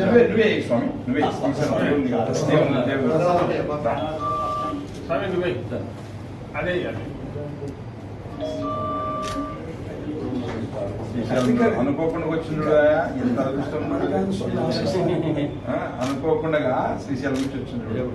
నువ్వే నువ్వే స్వామి నువ్వే స్వామి నువ్వే. అదే అనుకోకుండా వచ్చిండ్రుడా ఎంత అదృష్టం అనుకోకుండా శ్రీశైలం నుంచి వచ్చిండ్రు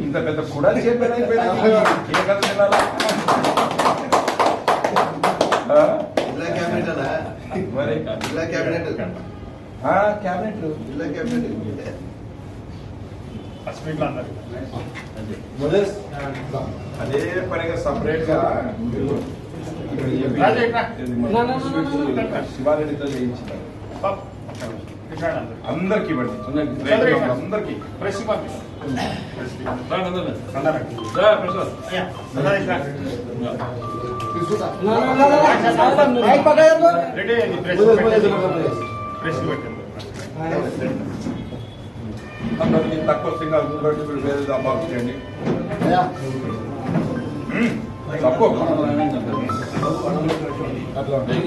ఇంత పెద్ద కూడా చెప్పాను అయిపోయింది ఏ కథ తినాలా? ఆ? జిల్లా క్యాబినెట్ అలా మరి జిల్లా క్యాబినెట్ ఆ, క్యాబినెట్ జిల్లా క్యాబినెట్ ఫస్ట్ వీక్లో అందరు అదే పనిగా సపరేట్ గా ఇక్కడ ఈ రాజు, ఇక్కడ. ఇది మన నా, నా, నా, నా, నా. శివారెడ్డితో చేయించినారు బాబు, ఇక్కడ అందరు. అందరికి ఇవ్వండి. అందరికీ. ప్రెస్. ప్రెస్. అందరికి. తక్కువ సింగల్ వేరే దాబాకు చేయండి. తక్కువ. Thank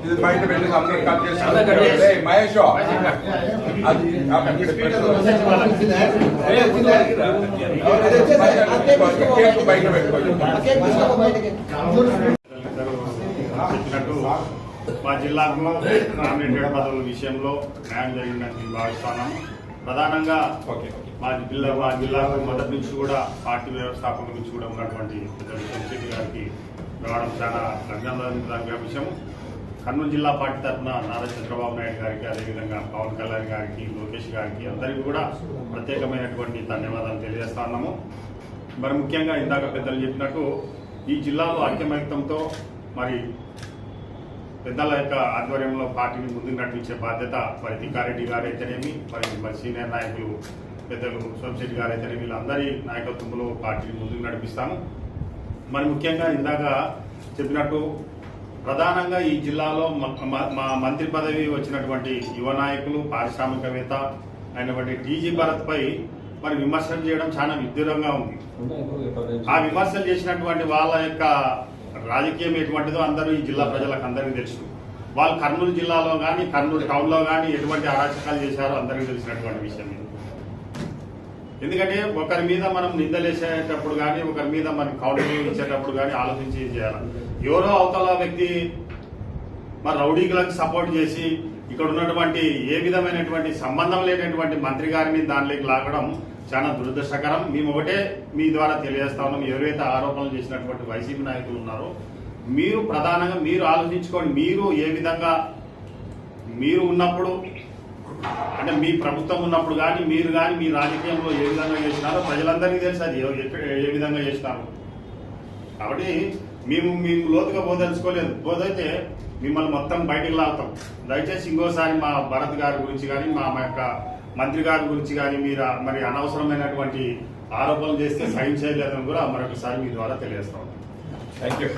ఇది బయట పెట్టి అందరికి కట్ చేసి అందరూ కట్ చేసి. ఏయ్, మహేష్ అది బయట పెట్టుకోండి చెప్పినట్టు మా జిల్లాకు నామినేటెడ్ పదవుల విషయంలో న్యాయం జరిగిందని భావిస్తున్నాము ప్రధానంగా ఓకే. మా జిల్లా మా జిల్లాకు మొదటి నుంచి కూడా పార్టీ వ్యవస్థాపకుల నుంచి కూడా ఉన్నటువంటి పెద్దలు చంద్రశేఖర్ గారికి రావడం చాలా అభినందనదాయక విషయం. కర్నూలు జిల్లా పార్టీ తరఫున నారా చంద్రబాబు నాయుడు గారికి అదేవిధంగా పవన్ కళ్యాణ్ గారికి లోకేష్ గారికి అందరికీ కూడా ప్రత్యేకమైనటువంటి ధన్యవాదాలు తెలియజేస్తా ఉన్నాము. మరి ముఖ్యంగా ఇందాక పెద్దలు చెప్పినట్టు ఈ జిల్లాలో ఐక్యమత్యంతో మరి పెద్దల యొక్క ఆధ్వర్యంలో పార్టీని ముందుకు నడిపించే బాధ్యత మరి తిక్కారెడ్డి గారు అయితేనేమి మరి మరి సీనియర్ నాయకులు పెద్దలు సోమశెట్టి గారు అయితే వీళ్ళందరి నాయకత్వంలో పార్టీని ముందుకు నడిపిస్తాము. మరి ముఖ్యంగా ఇందాక చెప్పినట్టు ప్రధానంగా ఈ జిల్లాలో మ- మ- మా మంత్రి పదవి వచ్చినటువంటి యువ నాయకులు పారిశ్రామికవేత్త అయినటువంటి టీజీ భరత్పై మరి విమర్శలు చేయడం చాలా విదూరంగా ఉంది. ఆ విమర్శలు చేసినటువంటి వాళ్ళ యొక్క రాజకీయం ఎటువంటిదో అందరూ ఈ జిల్లా ప్రజలకు అందరికీ తెలుసు. వాళ్ళు కర్నూలు జిల్లాలో కానీ కర్నూలు టౌన్లో కానీ ఎటువంటి అరాచకాలు చేశారో అందరికీ తెలిసినటువంటి విషయం ఇది. ఎందుకంటే ఒకరి మీద మనం నిందలేసేటప్పుడు కానీ ఒకరి మీద మనం కౌంటరింగ్ ఇచ్చేటప్పుడు కానీ ఆలోచించి చేయాలి? ఎవరో అవతల వ్యక్తి మరి రౌడీలకు సపోర్ట్ చేసి ఇక్కడ ఉన్నటువంటి ఏ విధమైనటువంటి సంబంధం లేనటువంటి మంత్రి గారిని దానిలోకి లాగడం చాలా దురదృష్టకరం. మేము ఒకటే మీ ద్వారా తెలియజేస్తా ఉన్నాం. ఎవరైతే ఆరోపణలు చేసినటువంటి వైసీపీ నాయకులు ఉన్నారో మీరు ప్రధానంగా మీరు ఆలోచించుకోండి. మీరు ఏ విధంగా మీరు ఉన్నప్పుడు అంటే మీ ప్రభుత్వం ఉన్నప్పుడు కానీ మీరు కానీ మీ రాజకీయంలో ఏ విధంగా చేసినారో ప్రజలందరికీ తెలుసు అది ఏ- విధంగా చేసినారు. కాబట్టి మేము మేము లోతుగా పోదలుచుకోలేదు బోధైతే మిమ్మల్ని మొత్తం బయటికి లాగుతాం. దయచేసి ఇంకోసారి మా భరత్ గారి గురించి కానీ మా యొక్క మంత్రి గారి గురించి కానీ మీరు మరి అనవసరమైనటువంటి ఆరోపణలు చేస్తే సహించలేదని కూడా మరొకసారి మీ ద్వారా తెలియజేస్తాం థ్యాంక్ యూ